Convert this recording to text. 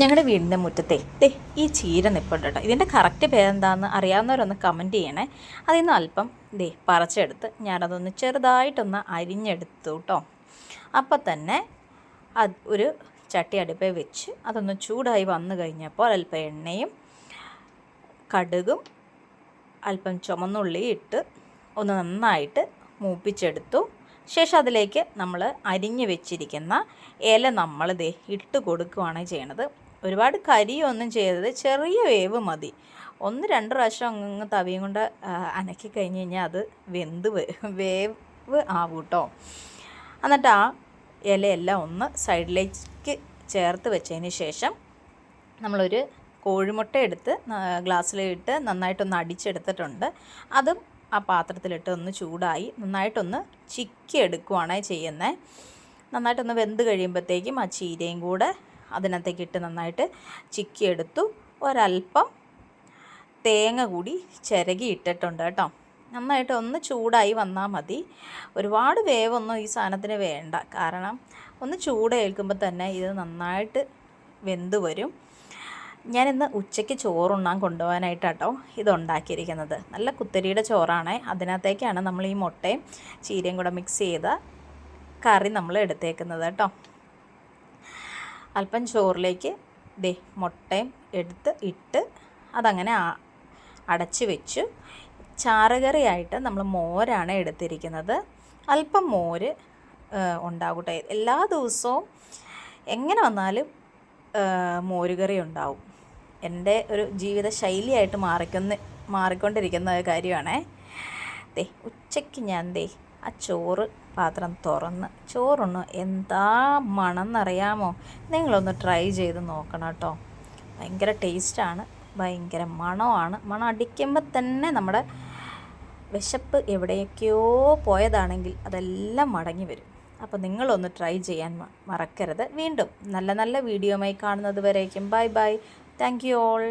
ഞങ്ങളുടെ വീടിന്റെ മുറ്റത്തെ ദേ ഈ ചീര നിൽപ്പുണ്ട് കേട്ടോ ഇതിന്റെ കറക്റ്റ് പേരെന്താണെന്ന് അറിയാവുന്നവരൊന്ന് കമന്റ് ചെയ്യണേ. അതിൽ നിന്ന് അല്പം ദേ പറിച്ചെടുത്ത് ഞാനതൊന്ന് ചെറുതായിട്ടൊന്ന് അരിഞ്ഞെടുത്തു കേട്ടോ അപ്പം തന്നെ അത് ഒരു ചട്ടി അടുപ്പിൽ വെച്ച് അതൊന്ന് ചൂടായി വന്നു കഴിഞ്ഞപ്പോൾ അല്പം എണ്ണയും കടുകും അല്പം ചുമന്നുള്ളി ഇട്ട് ഒന്ന് നന്നായിട്ട് മൂപ്പിച്ചെടുത്തു. ശേഷം അതിലേക്ക് നമ്മൾ അരിഞ്ഞു വെച്ചിരിക്കുന്ന ഇല നമ്മൾ ദേ ഇട്ട് കൊടുക്കുകയാണ് ചെയ്യണത്. ഒരുപാട് കരിയൊന്നും ചെയ്തത് ചെറിയ വേവ് മതി. ഒന്ന് രണ്ട് പ്രാവശ്യം അങ്ങ് തവിയും കൊണ്ട് അനക്കി കഴിഞ്ഞ് കഴിഞ്ഞാൽ അത് വെന്ത് വേവ് ആവും കേട്ടോ എന്നിട്ട് ആ ഇലയെല്ലാം ഒന്ന് സൈഡിലേക്ക് ചേർത്ത് വെച്ചതിന് ശേഷം നമ്മളൊരു കോഴിമുട്ട എടുത്ത് ഗ്ലാസ്സിലിട്ട് നന്നായിട്ടൊന്ന് അടിച്ചെടുത്തിട്ടുണ്ട്. അതും ആ പാത്രത്തിലിട്ട് ഒന്ന് ചൂടായി നന്നായിട്ടൊന്ന് ചിക്കി എടുക്കുവാണ് ചെയ്യുന്നത് നന്നായിട്ടൊന്ന് വെന്ത് കഴിയുമ്പോഴത്തേക്കും ആ ചീരയും കൂടെ അതിനകത്തേക്ക് ഇട്ട് നന്നായിട്ട് ചിക്കി എടുത്തു ഒരല്പം തേങ്ങ കൂടി ചിരകി ഇട്ടിട്ടുണ്ട് കേട്ടോ. നന്നായിട്ട് ഒന്ന് ചൂടായി വന്നാൽ മതി. ഒരുപാട് വേവൊന്നും ഈ സാധനത്തിന് വേണ്ട. കാരണം ഒന്ന് ചൂട് ഏൽക്കുമ്പോൾ തന്നെ ഇത് നന്നായിട്ട് വെന്ത് വരും. ഞാനിന്ന് ഉച്ചയ്ക്ക് ചോറുണ്ണാൻ കൊണ്ടുപോകാനായിട്ടാട്ടോ ഇത് ഉണ്ടാക്കിയിരിക്കുന്നത്. നല്ല കുത്തരിയുടെ ചോറാണ്. അതിനകത്തേക്കാണ് നമ്മൾ ഈ മുട്ടയും ചീരയും കൂടെ മിക്സ് ചെയ്ത കറി നമ്മൾ എടുത്തേക്കുന്നത് കേട്ടോ. അല്പം ചോറിലേക്ക് ദേ മുട്ടയും എടുത്ത് ഇട്ട് അതങ്ങനെ അടച്ച് വെച്ചു. ചാറുകറിയായിട്ട് നമ്മൾ മോരാണ് എടുത്തിരിക്കുന്നത്. അല്പം മോര് ഉണ്ടാകട്ടെ എല്ലാ ദിവസവും എങ്ങനെ വന്നാലും മോരുകറി ഉണ്ടാവും. എന്റെ ഒരു ജീവിത ശൈലിയായിട്ട് മാറിക്കൊന്ന് മാറിക്കൊണ്ടിരിക്കുന്ന കാര്യമാണേ. ദേ ഉച്ചയ്ക്ക് ഞാൻ ദേ ആ ചോറ് പാത്രം തുറന്ന്. ചോറൊന്ന് എന്താ മണം എന്നറിയാമോ നിങ്ങളൊന്ന് ട്രൈ ചെയ്ത് നോക്കണം കേട്ടോ. ഭയങ്കര ടേസ്റ്റാണ് ഭയങ്കര മണമാണ്. മണം അടിക്കുമ്പോൾ തന്നെ നമ്മുടെ വിശപ്പ് എവിടെയൊക്കെയോ പോയതാണെങ്കിൽ അതെല്ലാം മടങ്ങി വരും. അപ്പോൾ നിങ്ങളൊന്ന് ട്രൈ ചെയ്യാൻ മറക്കരുത്. വീണ്ടും നല്ല നല്ല വീഡിയോമായി കാണുന്നത് വരേക്കും. Bye bye. Thank you all.